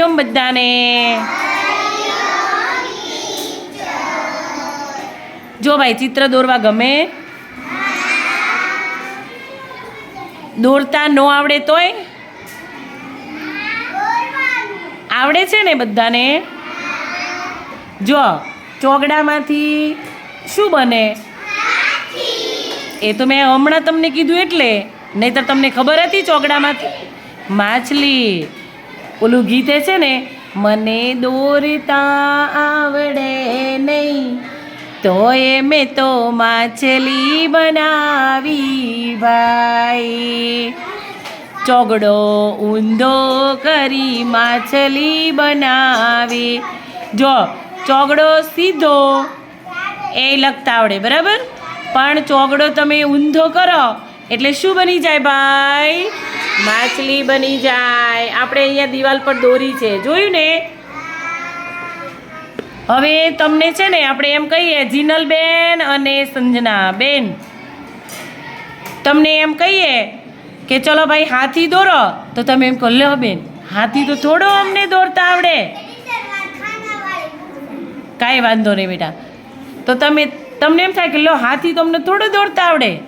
હરિઓમ બધાને. જો ભાઈ, ચિત્ર દોરવા ગમે? દોરતા ન આવડે તોય? આવડે છે ને બધાને? જો, ચોગડામાંથી શું બને? એ તો મેં હમણાં તમને કીધું એટલે. નહીતર તમને ખબર હતી ચોગડામાંથી? માછલી. ઓલું ગીતે છે ને, મને દોરતા આવડે નહીં, તોય મેં તો માછલી બનાવી ભાઈ. ચોગડો ઊંધો કરી માછલી બનાવી. જો, ચોગડો સીધો એ લખતા આવડે, બરાબર? પણ ચોગડો તમે ઊંધો કરો, એટલે શું બની જાય ભાઈ? માછલી બની જાય. આપણે અહીંયા દિવાલ પર દોરી છે. જોયું ને? હવે તમને છે ને આપણે એમ કહીએ, જીનલબેન અને સંજના બેન તમને એમ કહીએ કે ચલો ભાઈ હાથી દોરો, તો તમે એમ કહો, લો બેન, હાથી તો થોડો અમને દોરતા આવડે. કાંઈ વાંધો નહીં બેટા. તો તમે, તમને એમ થાય કે, લો, હાથી તમને થોડો દોડતા આવડે.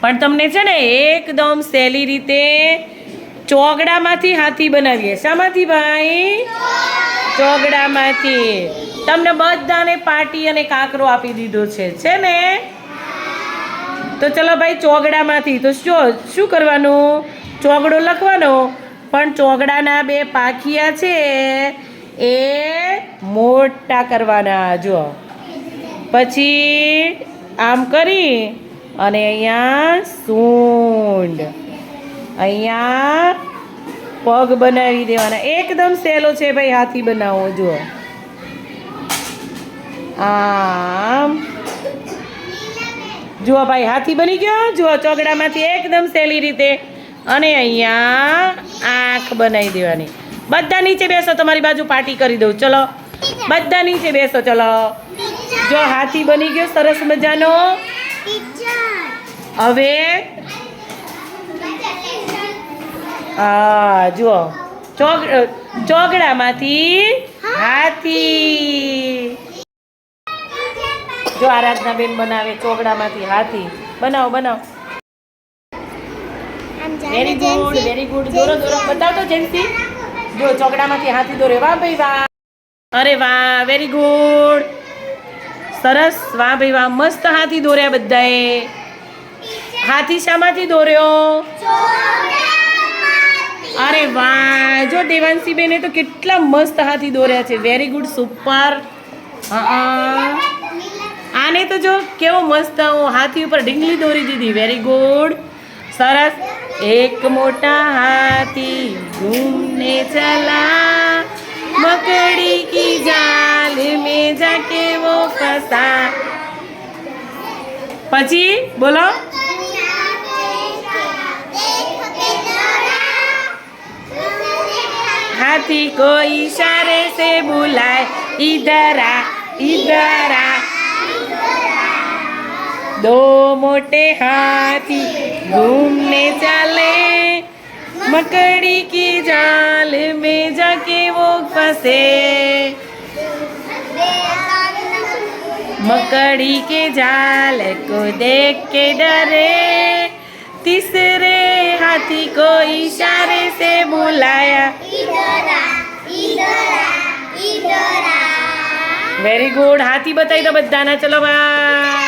પણ તમને છે ને એકદમ સહેલી રીતે ચોગડામાંથી હાથી બનાવીએ. શામાંથી ભાઈ? ચોગડામાંથી. તમને બધાને પાટી અને કાંકરો આપી દીધો છે. છે ને? તો ચલો ભાઈ, ચોગડામાંથી. તો શું શું કરવાનું? ચોગડો લખવાનો. પણ ચોગડાના બે પાખિયા છે. એ મોટા કરવાના. જો પછી આમ કરી અને અહીંયા સૂંઢ. અહીંયા પગ બનાવી દેવાના. એકદમ સહેલો છે ભાઈ હાથી બનાવો જુઓ. આમ. જુઓ ભાઈ હાથી બની ગયો. જુઓ ચોગડામાંથી એકદમ સહેલી રીતે અને અહીંયા આંખ બનાવી દેવાની. બધા નીચે બેસો તમારી બાજુ પાર્ટી કરી દઉં. ચલો. બધા નીચે બેસો ચલો. જો હાથી બની ગયો સરસ મજાનો. હવે હા જુઓ. ચોગ ચોગડામાંથી હાથી. જો આરાધના બેન બનાવે ચોગડામાંથી હાથી. બનાવો બનાવો. વેરી ગુડ વેરી ગુડ દોરો દોરો. બતાવતો જેન્સી. જો ચોકડામાંથી હાથી દોરે. વાહ ભાઈ વાહ. અરે વાહ વેરી ગુડ સરસ. વાહ ભાઈ વાહ. મસ્ત હાથી દોર્યા બધાએ. હાથી શામાંથી દોર્યો? અરે વાહ, જો દેવાંશીબેને તો કેટલા મસ્ત હાથી દોર્યા છે. વેરી ગુડ સુપર આને તો જો કેવો મસ્ત હું હાથી ઉપર ઢીંગલી દોરી દીધી. વેરી ગુડ સરસ. એક મોટા હાથી ઘૂમને ચલા. મકડી કી જાલ મે જાકે વો ફસા. પછી બોલો. हाथी को इशारे से बुलाए, इधर आ इधर आ। दो मोटे हाथी घूमने चले, मकड़ी की जाल में जाके वो फंसे। मकड़ी के जाल को देख के डरे, तीसरे हाथी को इशारे से बुलाया वेरी गुड हाथी बताई तो बदाना चलो बा